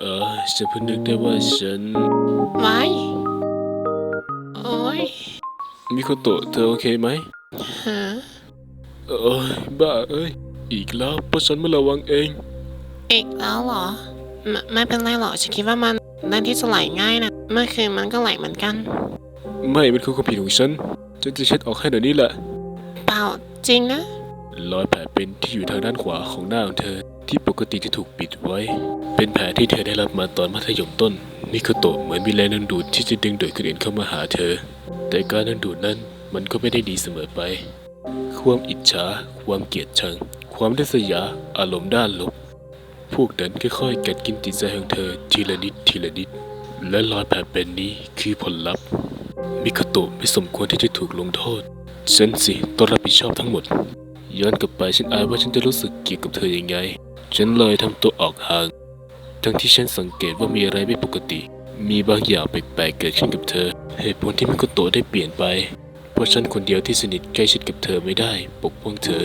เออฉันเพิ่งนึกได้ว่าฉัน ไว้โอ้ยมิโคโตะเธอโอเคไหมฮะเอ้ยบ้าเอ้ย อีกแล้วเพราะฉันไม่ระวังเองอีกแล้วเหรอไม่ไม่เป็นไรหรอกฉันคิดว่ามันนั่นที่จะไหลง่ายนะเมื่อคืนมันก็ไหลเหมือนกัน ไม่เป็นคือความผิดของฉันฉันจะเช็ดออกให้เดี๋ยวนี้แหละ เปล่าจริงนะ รอยแผลเป็นที่อยู่ทางด้านขวาของหน้าของเธอ ที่ปกติจะถูกปิดไว้ เป็นแผลที่เธอได้รับมาตอนมัธยมต้นมิโคโตะเหมือนมีแรงดึงดูดที่จะดึงดูดคนอื่นเข้ามาหาเธอ แต่การดึงดูดนั้นมันก็ไม่ได้ดีเสมอไป ความอิจฉา ความเกลียดชัง ความริษยา อารมณ์ด้านลบ พวกนั้นค่อยๆกัดกินจิตใจของเธอทีละนิดทีละนิด และรอยแผลเป็นนี้คือผลลัพธ์มิคโตะไม่สมควรที่จะถูกลงโทษฉันสิต้องรับผิดชอบทั้งหมด ย้อนกลับไปฉันอายว่าฉันจะรู้สึกเกี่ยวกับเธอยังไง ฉันเลยทำตัวออกห่าง ทั้งที่ฉันสังเกตว่ามีอะไรไม่ปกติ มีบางอย่างแปลกๆเกิดขึ้นกับเธอ เหตุผลที่มิโกโตะได้เปลี่ยนไป เพราะฉันคนเดียวที่สนิทใกล้ชิดกับเธอไม่ได้ ปกป้องเธอ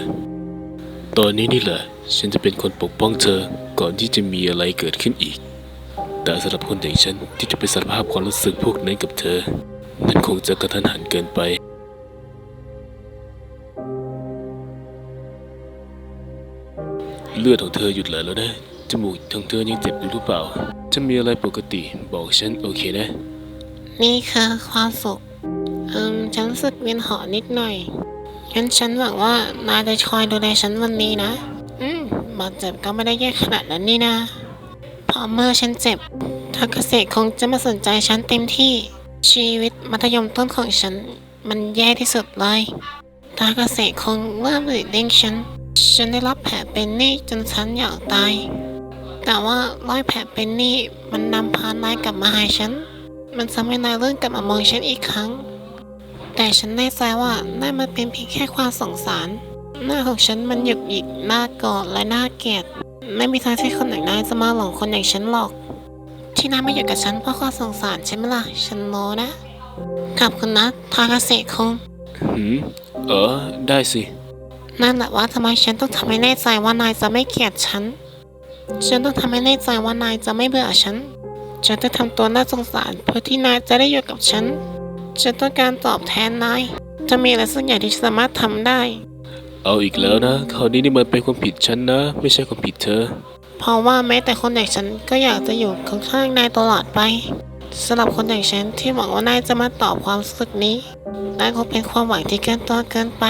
ตอนนี้นี่แหละ ฉันจะเป็นคนปกป้องเธอ ก่อนที่จะมีอะไรเกิดขึ้นอีก แต่สำหรับคนอย่างฉันที่จะไปสารภาพความรู้สึกพวกนั้นกับเธอ นั่นคงจะกระทันหันเกินไป เลือดของเธอหยุดไหลแล้วนะจมูกของเธอยังเจ็บอยู่หรือเปล่าจะมีอะไรปกติบอกฉันโอเคนะ นี่คือความสุขอืมฉันรู้สึกเวียนหัวนิดหน่อยงั้นฉันหวังว่านายจะคอยดูแลฉันวันนี้นะ อืมบาดเจ็บก็ไม่ได้แย่ขนาดนั้นนี่นะเพอเมื่อฉันเจ็บทากเกษตรคงจะมาสนใจฉันเต็มที่ ชีวิตมัธยมต้นของฉัน มันแย่ที่สุดเลยทากเกษตรคงเริ่มหลีเลี่งฉัน ฉันได้รับแผลเป็นนี่จนฉันอยากตาย แต่ว่ารอยแผลเป็นนี่มันนำพานายกลับมาหาฉัน มันทำให้นายเลื่อนกลับมามองฉันอีกครั้ง แต่ฉันแน่ใจว่านั่นมันเป็นเพียงแค่ความสงสาร หน้าของฉันมันหยุกหยิกน่ากอดและหน่าเกลียด ไม่มีทางที่คนอย่างนายจะมาหลงคนอย่างฉันหรอก ที่นายไม่อยู่กับฉันเพราะความสงสารใช่ไหมล่ะ ฉันรู้นะ ขอบคุณนะทากาเสคง หืมเออ ได้สิ นั่นแหละว่าทำไมฉันต้องทำให้แน่ใจว่านายจะไม่เกลียดฉัน ฉันต้องทำให้แน่ใจว่านายจะไม่เบื่อฉัน ฉันจะทำตัวน่าสงสารเพื่อที่นายจะได้อยู่กับฉัน ฉันต้องการตอบแทนนาย จะมีอะไรสักอย่างที่ฉันสามารถทำได้ เอาอีกแล้วนะ คราวนี้นี่มันเป็นความผิดฉันนะ ไม่ใช่ความผิดเธอ เพราะว่าแม้แต่คนอย่างฉันก็อยากจะอยู่ข้างๆนายตลอดไปสำหรับคนอย่างฉันที่หวังว่านายจะมาตอบความรู้สึกนี้นั่นคงเป็นความหวังที่เกินตัวเกินไป